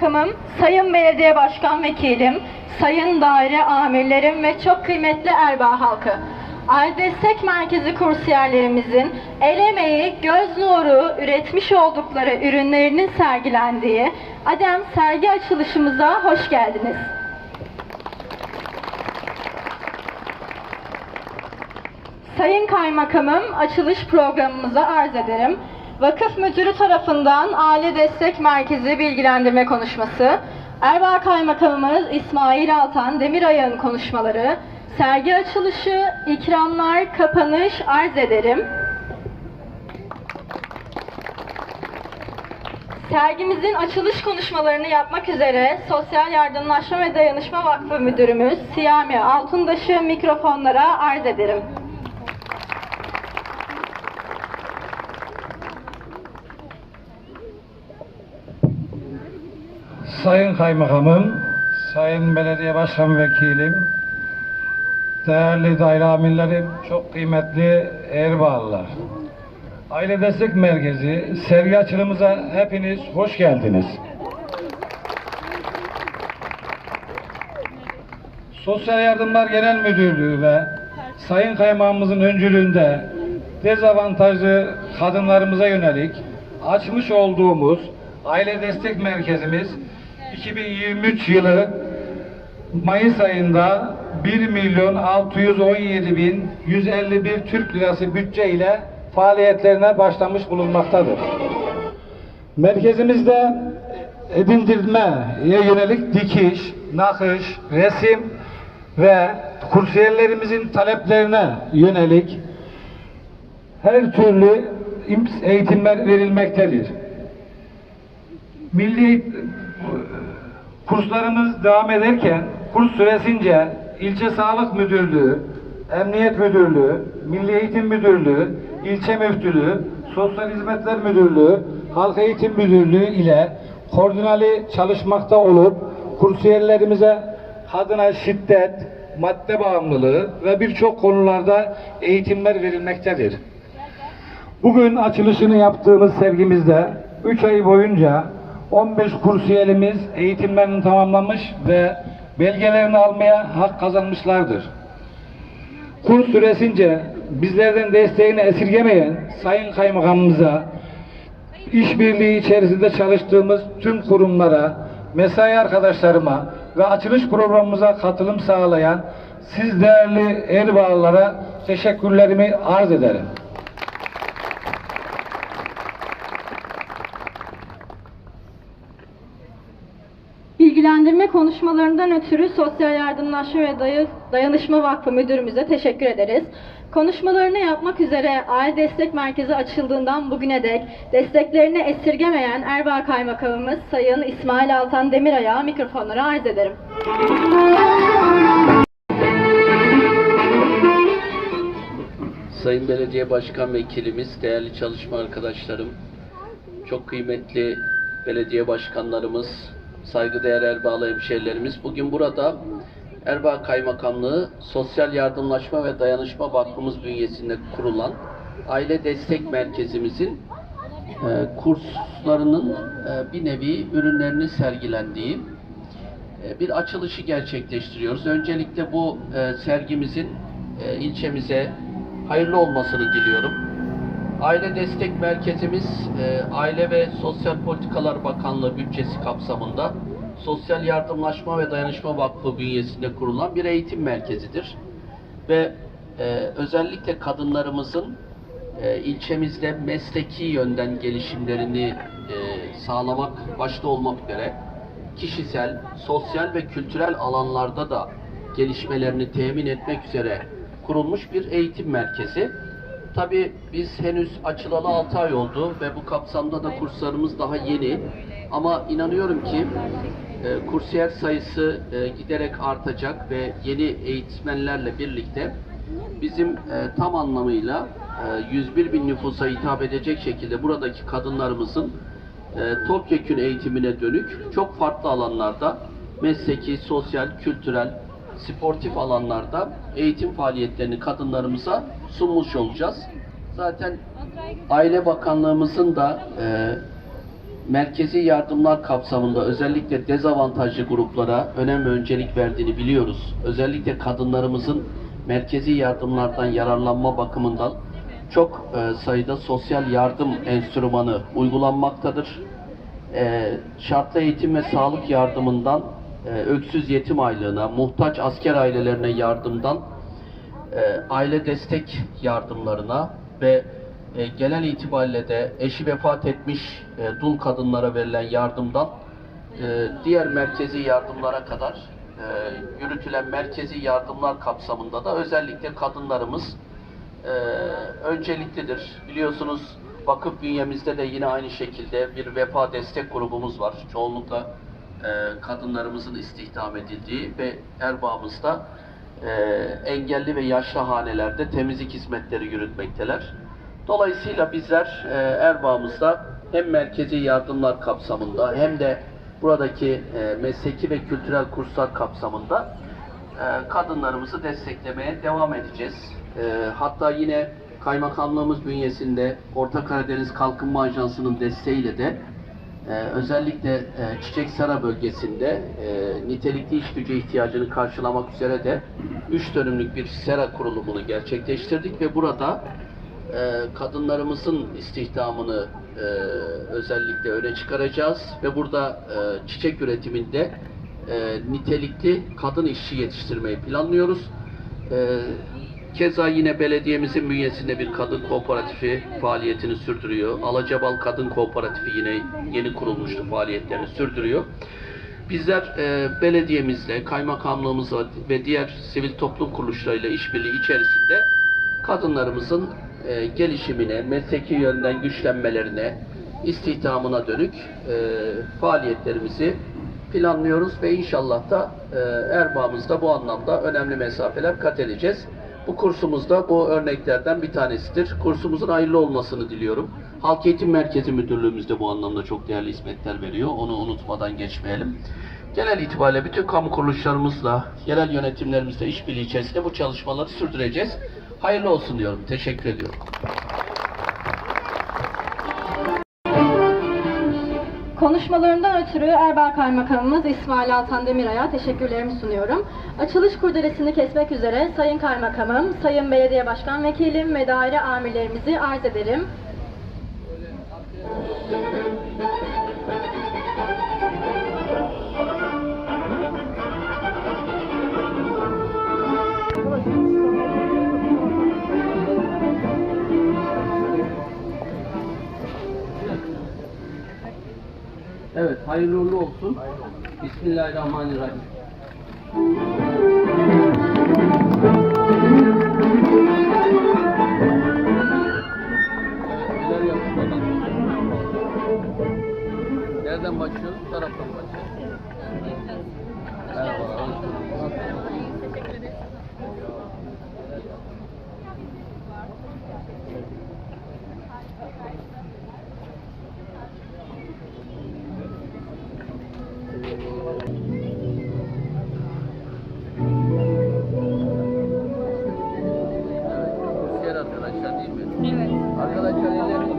Kaymakamım, Sayın Belediye Başkan Vekilim, Sayın Daire Amirlerim ve çok kıymetli Erbaa halkı. Destek Merkezi kursiyerlerimizin el emeği, göz nuru üretmiş oldukları ürünlerinin sergilendiği Adem sergi açılışımıza hoş geldiniz. Sayın Kaymakamım, açılış programımıza arz ederim. Vakıf Müdürü tarafından Aile Destek Merkezi bilgilendirme konuşması, Erbaa Kaymakamımız İsmail Altan Demiray'ın konuşmaları, sergi açılışı, ikramlar, kapanış arz ederim. Sergimizin açılış konuşmalarını yapmak üzere Sosyal Yardımlaşma ve Dayanışma Vakfı Müdürümüz Siyami Altundaş'ı mikrofonlara arz ederim. Sayın Kaymakamım, Sayın Belediye Başkan Vekilim, değerli daire amirlerim, çok kıymetli Erbağlılar. Aile Destek Merkezi sergi açılımıza hepiniz hoş geldiniz. Sosyal Yardımlar Genel Müdürlüğü ve Sayın Kaymakamımızın öncülüğünde dezavantajlı kadınlarımıza yönelik açmış olduğumuz Aile Destek Merkezimiz 2023 yılı Mayıs ayında 1 milyon 617 bin 151 Türk lirası bütçe ile faaliyetlerine başlamış bulunmaktadır. Merkezimizde edindirmeye yönelik dikiş, nakış, resim ve kursiyerlerimizin taleplerine yönelik her türlü eğitimler verilmektedir. Milli kurslarımız devam ederken kurs süresince ilçe sağlık müdürlüğü, emniyet müdürlüğü, milli eğitim müdürlüğü, ilçe müftülüğü, sosyal hizmetler müdürlüğü, halk eğitim müdürlüğü ile koordinali çalışmakta olup kursiyerlerimize kadına şiddet, madde bağımlılığı ve birçok konularda eğitimler verilmektedir. Bugün açılışını yaptığımız sergimizde 3 ay boyunca 15 kursiyerimiz eğitimlerini tamamlamış ve belgelerini almaya hak kazanmışlardır. Kurs süresince bizlerden desteğini esirgemeyen Sayın Kaymakamımıza, işbirliği içerisinde çalıştığımız tüm kurumlara, mesai arkadaşlarıma ve açılış programımıza katılım sağlayan siz değerli Erbağlılara teşekkürlerimi arz ederim. Bilgilendirme konuşmalarından ötürü Sosyal Yardımlaşma ve Day- Dayanışma Vakfı Müdürümüze teşekkür ederiz. Konuşmalarını yapmak üzere Aile Destek Merkezi açıldığından bugüne dek desteklerini esirgemeyen Erbaa Kaymakamımız Sayın İsmail Altan Demiray'a mikrofonları arz ederim. Sayın Belediye Başkan Vekilimiz, değerli çalışma arkadaşlarım, çok kıymetli belediye başkanlarımız, saygıdeğer Erbağlı hemşehrilerimiz, bugün burada Erbaa Kaymakamlığı Sosyal Yardımlaşma ve Dayanışma Vakfımız bünyesinde kurulan Aile Destek Merkezimizin e, kurslarının e, bir nevi ürünlerini sergilendiği e, bir açılışı gerçekleştiriyoruz. Öncelikle bu e, sergimizin e, ilçemize hayırlı olmasını diliyorum. Aile Destek Merkezimiz e, Aile ve Sosyal Politikalar Bakanlığı bütçesi kapsamında Sosyal Yardımlaşma ve Dayanışma Vakfı bünyesinde kurulan bir eğitim merkezidir. Ve e, özellikle kadınlarımızın e, ilçemizde mesleki yönden gelişimlerini sağlamak başta olmak üzere kişisel, sosyal ve kültürel alanlarda da gelişmelerini temin etmek üzere kurulmuş bir eğitim merkezi. Tabii biz henüz açılalı 6 ay oldu ve bu kapsamda da kurslarımız daha yeni. Ama inanıyorum ki e, kursiyer sayısı e, giderek artacak ve yeni eğitmenlerle birlikte bizim e, tam anlamıyla e, 101 bin nüfusa hitap edecek şekilde buradaki kadınlarımızın e, topyekün eğitimine dönük çok farklı alanlarda mesleki, sosyal, kültürel, sportif alanlarda eğitim faaliyetlerini kadınlarımıza sunmuş olacağız. Zaten Aile Bakanlığımızın da e, merkezi yardımlar kapsamında özellikle dezavantajlı gruplara önem ve öncelik verdiğini biliyoruz. Özellikle kadınlarımızın merkezi yardımlardan yararlanma bakımından çok e, sayıda sosyal yardım enstrümanı uygulanmaktadır. E, şartlı eğitim ve sağlık yardımından e, öksüz yetim aylığına, muhtaç asker ailelerine yardımdan e, aile destek yardımlarına ve e, genel itibariyle de eşi vefat etmiş e, dul kadınlara verilen yardımdan e, diğer merkezi yardımlara kadar e, yürütülen merkezi yardımlar kapsamında da özellikle kadınlarımız e, önceliklidir. Biliyorsunuz vakıf bünyemizde de yine aynı şekilde bir vefa destek grubumuz var. Çoğunlukla e, kadınlarımızın istihdam edildiği ve erbağımızda e, engelli ve yaşlı hanelerde temizlik hizmetleri yürütmekteler. Dolayısıyla bizler e, erbağımızda hem merkezi yardımlar kapsamında hem de buradaki e, mesleki ve kültürel kurslar kapsamında e, kadınlarımızı desteklemeye devam edeceğiz. E, hatta yine kaymakamlığımız bünyesinde Orta Karadeniz Kalkınma Ajansı'nın desteğiyle de e, özellikle e, Çiçek Sera bölgesinde e, nitelikli iş gücü ihtiyacını karşılamak üzere de 3 dönümlük bir sera kurulumunu gerçekleştirdik ve burada e, kadınlarımızın istihdamını e, özellikle öne çıkaracağız ve burada çiçek üretiminde nitelikli kadın işçi yetiştirmeyi planlıyoruz. Keza yine belediyemizin bünyesinde bir kadın kooperatifi faaliyetini sürdürüyor. Alacabal Kadın Kooperatifi yine yeni kurulmuştu faaliyetlerini sürdürüyor. Bizler e, belediyemizle, kaymakamlığımızla ve diğer sivil toplum kuruluşlarıyla işbirliği içerisinde kadınlarımızın e, gelişimine, mesleki yönden güçlenmelerine, istihdamına dönük e, faaliyetlerimizi planlıyoruz ve inşallah da e, erbağımızda bu anlamda önemli mesafeler kat edeceğiz. Bu kursumuzda bu örneklerden bir tanesidir. Kursumuzun hayırlı olmasını diliyorum. Halk Eğitim Merkezi Müdürlüğümüz de bu anlamda çok değerli hizmetler veriyor. Onu unutmadan geçmeyelim. Genel itibariyle bütün kamu kuruluşlarımızla, yerel yönetimlerimizle işbirliği içerisinde bu çalışmaları sürdüreceğiz. Hayırlı olsun diyorum. Teşekkür ediyorum. Konuşmalarından ötürü Erbaa Kaymakamımız İsmail Altan Demiray'a teşekkürlerimi sunuyorum. Açılış kurdelesini kesmek üzere Sayın Kaymakamım, Sayın Belediye Başkan Vekilim ve daire amirlerimizi arz ederim. Evet, hayırlı uğurlu olsun. Bismillahirrahmanirrahim.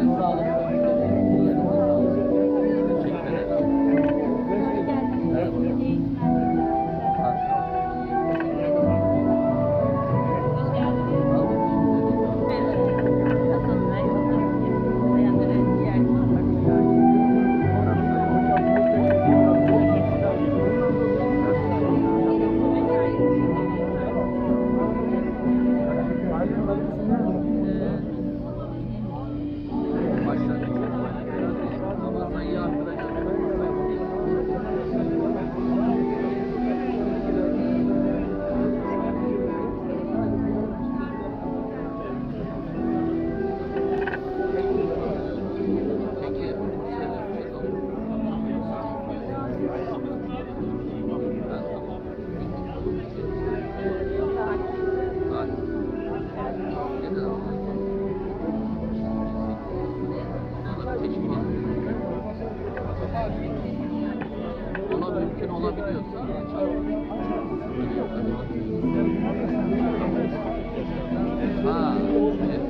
Arkadaşlar ellerinize movement